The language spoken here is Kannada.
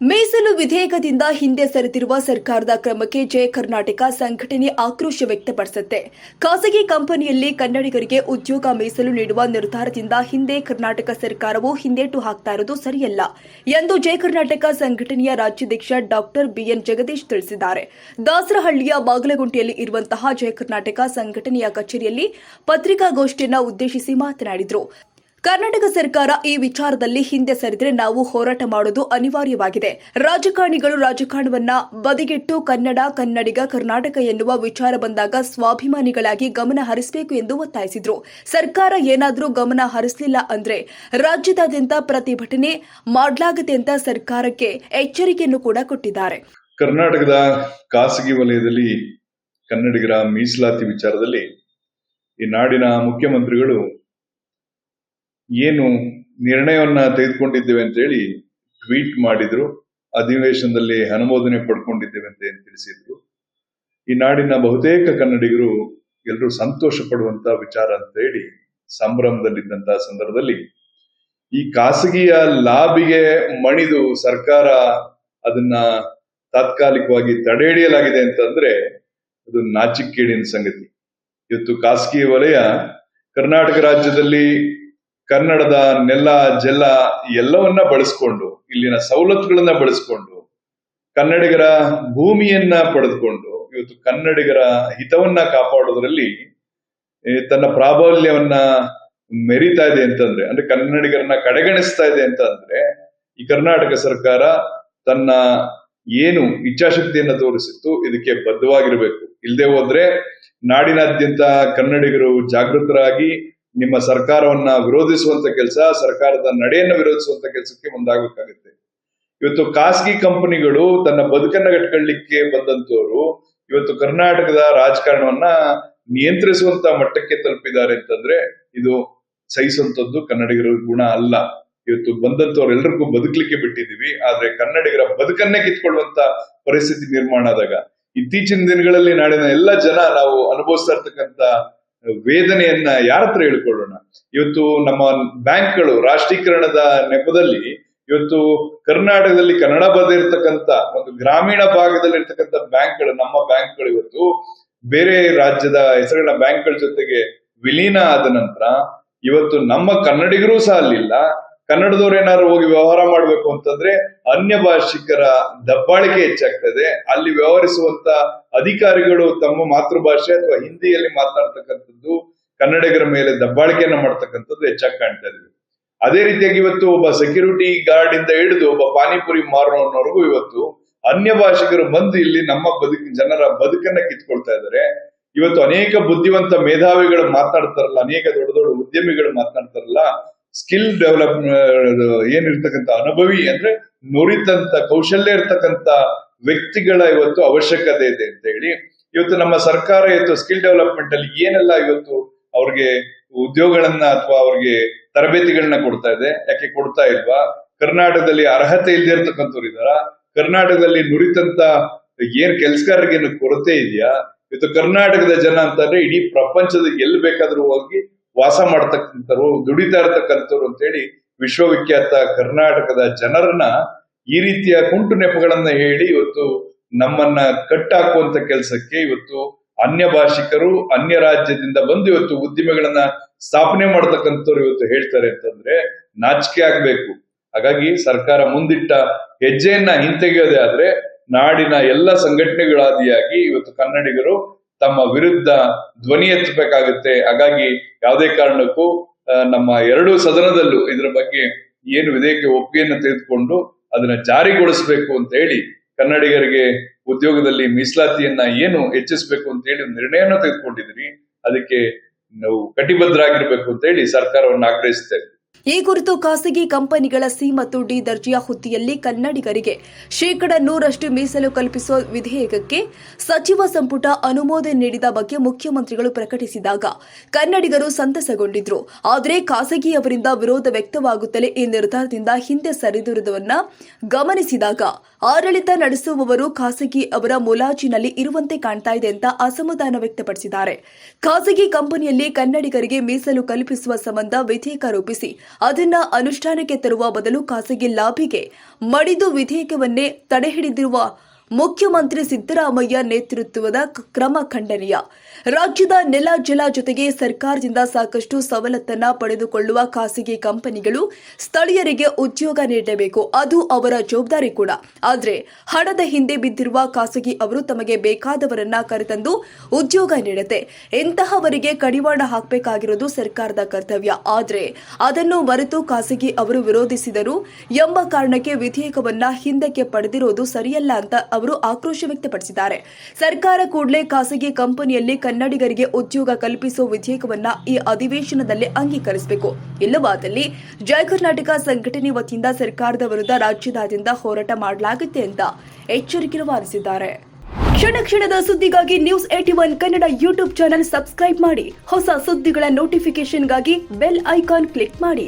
ಮೀಸಲು ವಿಧೇಯಕದಿಂದ ಹಿಂದೆ ಸರಿದಿರುವ ಸರ್ಕಾರದ ಕ್ರಮಕ್ಕೆ ಜಯ ಕರ್ನಾಟಕ ಸಂಘಟನೆ ಆಕ್ರೋಶ ವ್ಯಕ್ತಪಡಿಸುತ್ತೆ. ಖಾಸಗಿ ಕಂಪನಿಯಲ್ಲಿ ಕನ್ನಡಿಗರಿಗೆ ಉದ್ಯೋಗ ಮೀಸಲು ನೀಡುವ ನಿರ್ಧಾರದಿಂದ ಹಿಂದೆ ಕರ್ನಾಟಕ ಸರ್ಕಾರವು ಹಿಂದೇಟು ಹಾಕ್ತಾ ಇರೋದು ಸರಿಯಲ್ಲ ಎಂದು ಜಯ ಕರ್ನಾಟಕ ಸಂಘಟನೆಯ ರಾಜ್ಯಾಧ್ಯಕ್ಷ ಡಾಕ್ಟರ್ ಬಿಎನ್ ಜಗದೀಶ್ ತಿಳಿಸಿದ್ದಾರೆ. ದಾಸರಹಳ್ಳಿಯ ಬಾಗಲಗುಂಟೆಯಲ್ಲಿ ಇರುವಂತಹ ಜಯ ಕರ್ನಾಟಕ ಸಂಘಟನೆಯ ಕಚೇರಿಯಲ್ಲಿ ಪತ್ರಿಕಾಗೋಷ್ಠಿಯನ್ನು ಉದ್ದೇಶಿಸಿ ಮಾತನಾಡಿದರು. ಕರ್ನಾಟಕ ಸರ್ಕಾರ ಈ ವಿಚಾರದಲ್ಲಿ ಹಿಂದೆ ಸರಿದ್ರೆ ನಾವು ಹೋರಾಟ ಮಾಡೋದು ಅನಿವಾರ್ಯವಾಗಿದೆ. ರಾಜಕಾರಣಿಗಳು ರಾಜಕಾರಣವನ್ನ ಬದಿಗಿಟ್ಟು ಕನ್ನಡ, ಕನ್ನಡಿಗ, ಕರ್ನಾಟಕ ಎನ್ನುವ ವಿಚಾರ ಬಂದಾಗ ಸ್ವಾಭಿಮಾನಿಗಳಾಗಿ ಗಮನ ಹರಿಸಬೇಕು ಎಂದು ಒತ್ತಾಯಿಸಿದ್ರು. ಸರ್ಕಾರ ಏನಾದರೂ ಗಮನ ಹರಿಸಲಿಲ್ಲ ಅಂದ್ರೆ ರಾಜ್ಯದಾದ್ಯಂತ ಪ್ರತಿಭಟನೆ ಮಾಡಲಾಗದೆ ಅಂತ ಸರ್ಕಾರಕ್ಕೆ ಎಚ್ಚರಿಕೆಯನ್ನು ಕೂಡ ಕೊಟ್ಟಿದ್ದಾರೆ. ಕರ್ನಾಟಕದ ಖಾಸಗಿ ವಲಯದಲ್ಲಿ ಕನ್ನಡಿಗರ ಮೀಸಲಾತಿ ವಿಚಾರದಲ್ಲಿ ಈ ನಾಡಿನ ಮುಖ್ಯಮಂತ್ರಿಗಳು ಏನು ನಿರ್ಣಯವನ್ನ ತೆಗೆದುಕೊಂಡಿದ್ದೇವೆ ಅಂತ ಹೇಳಿ ಟ್ವೀಟ್ ಮಾಡಿದ್ರು. ಅಧಿವೇಶನದಲ್ಲಿ ಅನುಮೋದನೆ ಪಡ್ಕೊಂಡಿದ್ದೇವೆ ಅಂತ ತಿಳಿಸಿದ್ರು. ಈ ನಾಡಿನ ಬಹುತೇಕ ಕನ್ನಡಿಗರು ಎಲ್ಲರೂ ಸಂತೋಷ ಪಡುವಂತ ವಿಚಾರ ಅಂತ ಹೇಳಿ ಸಂಭ್ರಮದಲ್ಲಿದ್ದಂತಹ ಸಂದರ್ಭದಲ್ಲಿ ಈ ಖಾಸಗಿಯ ಲಾಬಿಗೆ ಮಣಿದು ಸರ್ಕಾರ ಅದನ್ನ ತಾತ್ಕಾಲಿಕವಾಗಿ ತಡೆ ಹಿಡಿಯಲಾಗಿದೆ ಅಂತಂದ್ರೆ ಅದು ನಾಚಿಕ್ಕೇಡಿನ ಸಂಗತಿ. ಇವತ್ತು ಖಾಸಗಿ ವಲಯ ಕರ್ನಾಟಕ ರಾಜ್ಯದಲ್ಲಿ ಕನ್ನಡದ ನೆಲ ಜಲ ಎಲ್ಲವನ್ನ ಬಳಸ್ಕೊಂಡು, ಇಲ್ಲಿನ ಸವಲತ್ತುಗಳನ್ನ ಬಳಸ್ಕೊಂಡು, ಕನ್ನಡಿಗರ ಭೂಮಿಯನ್ನ ಪಡೆದುಕೊಂಡು, ಇವತ್ತು ಕನ್ನಡಿಗರ ಹಿತವನ್ನ ಕಾಪಾಡೋದ್ರಲ್ಲಿ ತನ್ನ ಪ್ರಾಬಲ್ಯವನ್ನ ಮೆರಿತಾ ಇದೆ ಅಂತಂದ್ರೆ, ಅಂದ್ರೆ ಕನ್ನಡಿಗರನ್ನ ಕಡೆಗಣಿಸ್ತಾ ಇದೆ ಅಂತ ಅಂದ್ರೆ ಈ ಕರ್ನಾಟಕ ಸರ್ಕಾರ ತನ್ನ ಏನು ಇಚ್ಛಾಶಕ್ತಿಯನ್ನ ತೋರಿಸಿತ್ತು, ಇದಕ್ಕೆ ಬದ್ಧವಾಗಿರ್ಬೇಕು. ಇಲ್ಲದೆ ಹೋದ್ರೆ ನಾಡಿನಾದ್ಯಂತ ಕನ್ನಡಿಗರು ಜಾಗೃತರಾಗಿ ನಿಮ್ಮ ಸರ್ಕಾರವನ್ನ ವಿರೋಧಿಸುವಂತ ಕೆಲಸ, ಸರ್ಕಾರದ ನಡೆಯನ್ನ ವಿರೋಧಿಸುವಂತ ಕೆಲಸಕ್ಕೆ ಮುಂದಾಗಬೇಕಾಗುತ್ತೆ ಇವತ್ತು ಖಾಸಗಿ ಕಂಪನಿಗಳು ತನ್ನ ಬದುಕನ್ನ ಕಟ್ಕೊಳ್ಳಿಕ್ಕೆ ಬಂದಂತವರು ಇವತ್ತು ಕರ್ನಾಟಕದ ರಾಜಕಾರಣವನ್ನ ನಿಯಂತ್ರಿಸುವಂತ ಮಟ್ಟಕ್ಕೆ ತಲುಪಿದ್ದಾರೆ ಅಂತಂದ್ರೆ ಇದು ಸಹಿಸುವಂತದ್ದು ಕನ್ನಡಿಗರ ಗುಣ ಅಲ್ಲ. ಇವತ್ತು ಬಂದಂತವ್ರು ಎಲ್ರಿಗೂ ಬದುಕಲಿಕ್ಕೆ ಬಿಟ್ಟಿದೀವಿ ಆದ್ರೆ ಕನ್ನಡಿಗರ ಬದುಕನ್ನೇ ಕಿತ್ಕೊಳ್ಳುವಂತ ಪರಿಸ್ಥಿತಿ ನಿರ್ಮಾಣ ಆದಾಗ ಇತ್ತೀಚಿನ ದಿನಗಳಲ್ಲಿ ನಾಡಿನ ಎಲ್ಲ ಜನ ನಾವು ಅನುಭವಿಸ್ತಾ ಇರ್ತಕ್ಕಂತ ವೇದನೆಯನ್ನ ಯಾರ ಹತ್ರ ಹೇಳ್ಕೊಳ್ಳೋಣ? ಇವತ್ತು ನಮ್ಮ ಬ್ಯಾಂಕ್ಗಳು ರಾಷ್ಟ್ರೀಕರಣದ ನೆಪದಲ್ಲಿ ಇವತ್ತು ಕರ್ನಾಟಕದಲ್ಲಿ ಕನ್ನಡ ಬರೆದಿರ್ತಕ್ಕಂಥ ಒಂದು ಗ್ರಾಮೀಣ ಭಾಗದಲ್ಲಿ ಇರ್ತಕ್ಕಂಥ ಬ್ಯಾಂಕ್ಗಳು, ನಮ್ಮ ಬ್ಯಾಂಕ್ಗಳು ಇವತ್ತು ಬೇರೆ ರಾಜ್ಯದ ಹೆಸರಿನ ಬ್ಯಾಂಕ್ಗಳ ಜೊತೆಗೆ ವಿಲೀನ ಆದ ನಂತರ ಇವತ್ತು ನಮ್ಮ ಕನ್ನಡಿಗರು ಸಹ ಅಲ್ಲಿಲ್ಲ. ಕನ್ನಡದವ್ರು ಏನಾದ್ರು ಹೋಗಿ ವ್ಯವಹಾರ ಮಾಡ್ಬೇಕು ಅಂತಂದ್ರೆ ಅನ್ಯ ಭಾಷಿಕರ ದಬ್ಬಾಳಿಕೆ ಹೆಚ್ಚಾಗ್ತದೆ. ಅಲ್ಲಿ ವ್ಯವಹರಿಸುವಂತ ಅಧಿಕಾರಿಗಳು ತಮ್ಮ ಮಾತೃಭಾಷೆ ಅಥವಾ ಹಿಂದಿಯಲ್ಲಿ ಮಾತನಾಡ್ತಕ್ಕಂಥದ್ದು ಕನ್ನಡಿಗರ ಮೇಲೆ ದಬ್ಬಾಳಿಕೆಯನ್ನ ಮಾಡ್ತಕ್ಕಂಥದ್ದು ಹೆಚ್ಚಾಗಿ ಕಾಣ್ತಾ ಇದ್ವಿ. ಅದೇ ರೀತಿಯಾಗಿ ಇವತ್ತು ಒಬ್ಬ ಸೆಕ್ಯೂರಿಟಿ ಗಾರ್ಡ್ ಇಂದ ಹಿಡಿದು ಒಬ್ಬ ಪಾನಿಪುರಿ ಮಾರೋನವರೆಗೂ ಇವತ್ತು ಅನ್ಯ ಭಾಷಿಕರು ಬಂದು ಇಲ್ಲಿ ನಮ್ಮ ಬದುಕಿನ ಜನರ ಬದುಕನ್ನ ಕಿತ್ಕೊಳ್ತಾ ಇದ್ದಾರೆ. ಇವತ್ತು ಅನೇಕ ಬುದ್ಧಿವಂತ ಮೇಧಾವಿಗಳು ಮಾತಾಡ್ತಾರಲ್ಲ ಅನೇಕ ದೊಡ್ಡ ದೊಡ್ಡ ಉದ್ಯಮಿಗಳು ಮಾತನಾಡ್ತಾರಲ್ಲ ಸ್ಕಿಲ್ ಡೆವಲಪ್ ಏನಿರ್ತಕ್ಕಂಥ ಅನುಭವಿ ಅಂದ್ರೆ ನುರಿತಂತ, ಕೌಶಲ್ಯ ಇರ್ತಕ್ಕಂತ ವ್ಯಕ್ತಿಗಳ ಇವತ್ತು ಅವಶ್ಯಕತೆ ಇದೆ ಅಂತ ಹೇಳಿ, ಇವತ್ತು ನಮ್ಮ ಸರ್ಕಾರ ಇವತ್ತು ಸ್ಕಿಲ್ ಡೆವಲಪ್ಮೆಂಟ್ ಅಲ್ಲಿ ಏನೆಲ್ಲ ಇವತ್ತು ಅವ್ರಿಗೆ ಉದ್ಯೋಗಗಳನ್ನ ಅಥವಾ ಅವ್ರಿಗೆ ತರಬೇತಿಗಳನ್ನ ಕೊಡ್ತಾ ಇದೆ, ಯಾಕೆ ಕೊಡ್ತಾ ಇಲ್ವಾ? ಕರ್ನಾಟಕದಲ್ಲಿ ಅರ್ಹತೆ ಇಲ್ಲದೆ ಇರ್ತಕ್ಕಂಥವ್ರು ಇದಾರ ಕರ್ನಾಟಕದಲ್ಲಿ ನುರಿತಂತ ಏನ್ ಕೆಲ್ಸಗಾರರಿಗೆ ಕೊರತೆ ಇದೆಯಾ? ಇವತ್ತು ಕರ್ನಾಟಕದ ಜನ ಅಂತಂದ್ರೆ ಇಡೀ ಪ್ರಪಂಚದ ಎಲ್ಲಿ ಬೇಕಾದ್ರೂ ಹೋಗಿ ವಾಸ ಮಾಡ್ತಕ್ಕಂಥವ್ರು, ದುಡಿತಾ ಇರ್ತಕ್ಕಂಥವ್ರು ಅಂತ ಹೇಳಿ ವಿಶ್ವವಿಖ್ಯಾತ ಕರ್ನಾಟಕದ ಜನರನ್ನ ಈ ರೀತಿಯ ಕುಂಟು ನೆಪಗಳನ್ನ ಹೇಳಿ ಇವತ್ತು ನಮ್ಮನ್ನ ಕಟ್ಟಾಕುವಂತ ಕೆಲಸಕ್ಕೆ ಇವತ್ತು ಅನ್ಯ ಭಾಷಿಕರು, ಅನ್ಯ ರಾಜ್ಯದಿಂದ ಬಂದು ಇವತ್ತು ಉದ್ದಿಮೆಗಳನ್ನ ಸ್ಥಾಪನೆ ಮಾಡ್ತಕ್ಕಂಥವ್ರು ಇವತ್ತು ಹೇಳ್ತಾರೆ ಅಂತಂದ್ರೆ ನಾಚಿಕೆ ಆಗ್ಬೇಕು. ಹಾಗಾಗಿ ಸರ್ಕಾರ ಮುಂದಿಟ್ಟ ಹೆಜ್ಜೆಯನ್ನ ಹಿಂತೆಗೆಯೋದೇ ಆದ್ರೆ ನಾಡಿನ ಎಲ್ಲ ಸಂಘಟನೆಗಳಾದಿಯಾಗಿ ಇವತ್ತು ಕನ್ನಡಿಗರು ತಮ್ಮ ವಿರುದ್ಧ ಧ್ವನಿ ಎತ್ತಬೇಕಾಗುತ್ತೆ. ಹಾಗಾಗಿ ಯಾವುದೇ ಕಾರಣಕ್ಕೂ ನಮ್ಮ ಎರಡೂ ಸದನದಲ್ಲೂ ಇದರ ಬಗ್ಗೆ ಏನು ವಿಧೇಯಕ ಒಪ್ಪಿಗೆಯನ್ನು ತೆಗೆದುಕೊಂಡು ಅದನ್ನ ಜಾರಿಗೊಳಿಸಬೇಕು ಅಂತ ಹೇಳಿ, ಕನ್ನಡಿಗರಿಗೆ ಉದ್ಯೋಗದಲ್ಲಿ ಮೀಸಲಾತಿಯನ್ನ ಏನು ಹೆಚ್ಚಿಸಬೇಕು ಅಂತ ಹೇಳಿ ಒಂದು ನಿರ್ಣಯವನ್ನು ಅದಕ್ಕೆ ನಾವು ಕಟಿಬದ್ಧರಾಗಿರ್ಬೇಕು ಅಂತ ಹೇಳಿ ಸರ್ಕಾರವನ್ನು ಆಗ್ರಹಿಸ್ತೇವೆ ಈ ಕುರಿತು ಖಾಸಗಿ ಕಂಪನಿಗಳ ಸಿ ಮತ್ತು ಡಿ ದರ್ಜೆಯ ಹುದ್ದೆಯಲ್ಲಿ ಕನ್ನಡಿಗರಿಗೆ ಶೇಕಡ ನೂರಷ್ಟು ಮೀಸಲು ಕಲ್ಪಿಸುವ ವಿಧೇಯಕಕ್ಕೆ ಸಚಿವ ಸಂಪುಟ ಅನುಮೋದನೆ ನೀಡಿದ ಬಗ್ಗೆ ಮುಖ್ಯಮಂತ್ರಿಗಳು ಪ್ರಕಟಿಸಿದಾಗ ಕನ್ನಡಿಗರು ಸಂತಸಗೊಂಡಿದ್ರು. ಆದರೆ ಖಾಸಗಿಯವರಿಂದ ವಿರೋಧ ವ್ಯಕ್ತವಾಗುತ್ತಲೇ ಈ ನಿರ್ಧಾರದಿಂದ ಹಿಂದೆ ಸರಿದಿರುವುದನ್ನು ಗಮನಿಸಿದಾಗ ಆಡಳಿತ ನಡೆಸುವವರು ಖಾಸಗಿ ಅವರ ಮುಲಾಜಿನಲ್ಲಿ ಇರುವಂತೆ ಕಾಣ್ತಾ ಇದೆ ಅಂತ ಅಸಮಾಧಾನ ವ್ಯಕ್ತಪಡಿಸಿದ್ದಾರೆ. ಖಾಸಗಿ ಕಂಪನಿಯಲ್ಲಿ ಕನ್ನಡಿಗರಿಗೆ ಮೀಸಲು ಕಲ್ಪಿಸುವ ಸಂಬಂಧ ವಿಧೇಯಕ ರೂಪಿಸಿ ಅದನ್ನ ಅನುಷ್ಠಾನಕ್ಕೆ ತರುವ ಬದಲು ಖಾಸಗಿ ಲಾಭಿಗೆ ಮಡಿದು ವಿಧೇಯಕವನ್ನೇ ತಡೆಹಿಡಿದಿರುವ ಮುಖ್ಯಮಂತ್ರಿ ಸಿದ್ದರಾಮಯ್ಯ ನೇತೃತ್ವದ ಕ್ರಮ ಖಂಡನೀಯ. ರಾಜ್ಯದ ನೆಲ ಜಲ ಜೊತೆಗೆ ಸರ್ಕಾರದಿಂದ ಸಾಕಷ್ಟು ಸವಲತ್ತನ್ನ ಪಡೆದುಕೊಳ್ಳುವ ಖಾಸಗಿ ಕಂಪನಿಗಳು ಸ್ಥಳೀಯರಿಗೆ ಉದ್ಯೋಗ ನೀಡಬೇಕು. ಅದು ಅವರ ಜವಾಬ್ದಾರಿ ಕೂಡ. ಆದರೆ ಹಣದ ಹಿಂದೆ ಬಿದ್ದಿರುವ ಖಾಸಗಿ ಅವರು ತಮಗೆ ಬೇಕಾದವರನ್ನ ಕರೆತಂದು ಉದ್ಯೋಗ ನೀಡುತ್ತೆ. ಇಂತಹವರಿಗೆ ಕಡಿವಾಣ ಹಾಕಬೇಕಾಗಿರೋದು ಸರ್ಕಾರದ ಕರ್ತವ್ಯ. ಆದರೆ ಅದನ್ನು ಮರೆತು ಖಾಸಗಿ ಅವರು ವಿರೋಧಿಸಿದರು ಎಂಬ ಕಾರಣಕ್ಕೆ ವಿಧೇಯಕವನ್ನ ಹಿಂದಕ್ಕೆ ಪಡೆದಿರೋದು ಸರಿಯಲ್ಲ ಅಂತ ಅವರು ಆಕ್ರೋಶ ವ್ಯಕ್ತಪಡಿಸಿದ್ದಾರೆ. ಸರ್ಕಾರ ಕೂಡಲೇ ಖಾಸಗಿ ಕಂಪನಿಯಲ್ಲಿ ಕನ್ನಡಿಗರಿಗೆ ಉದ್ಯೋಗ ಕಲ್ಪಿಸುವ ವಿಧೇಯಕವನ್ನ ಈ ಅಧಿವೇಶನದಲ್ಲಿ ಅಂಗೀಕರಿಸಬೇಕು. ಇಲ್ಲವಾದಲ್ಲಿ ಜಯ ಕರ್ನಾಟಕ ಸಂಘಟನೆ ವತಿಯಿಂದ ಸರ್ಕಾರದ ವಿರುದ್ಧ ರಾಜ್ಯದಾದ್ಯಂತ ಹೋರಾಟ ಮಾಡಲಾಗುತ್ತೆ ಅಂತ ಎಚ್ಚರಿಕೆ ರವಾನಿಸಿದ್ದಾರೆ ಕ್ಷಣ ಕ್ಷಣದ ಸುದ್ದಿಗಾಗಿ news eighty one Kannada YouTube channel subscribe ಮಾಡಿ. ಹೊಸ ಸುದ್ದಿಗಳ ನೋಟಿಫಿಕೇಶನ್ಗಾಗಿ ಬೆಲ್ ಐಕಾನ್ ಕ್ಲಿಕ್ ಮಾಡಿ.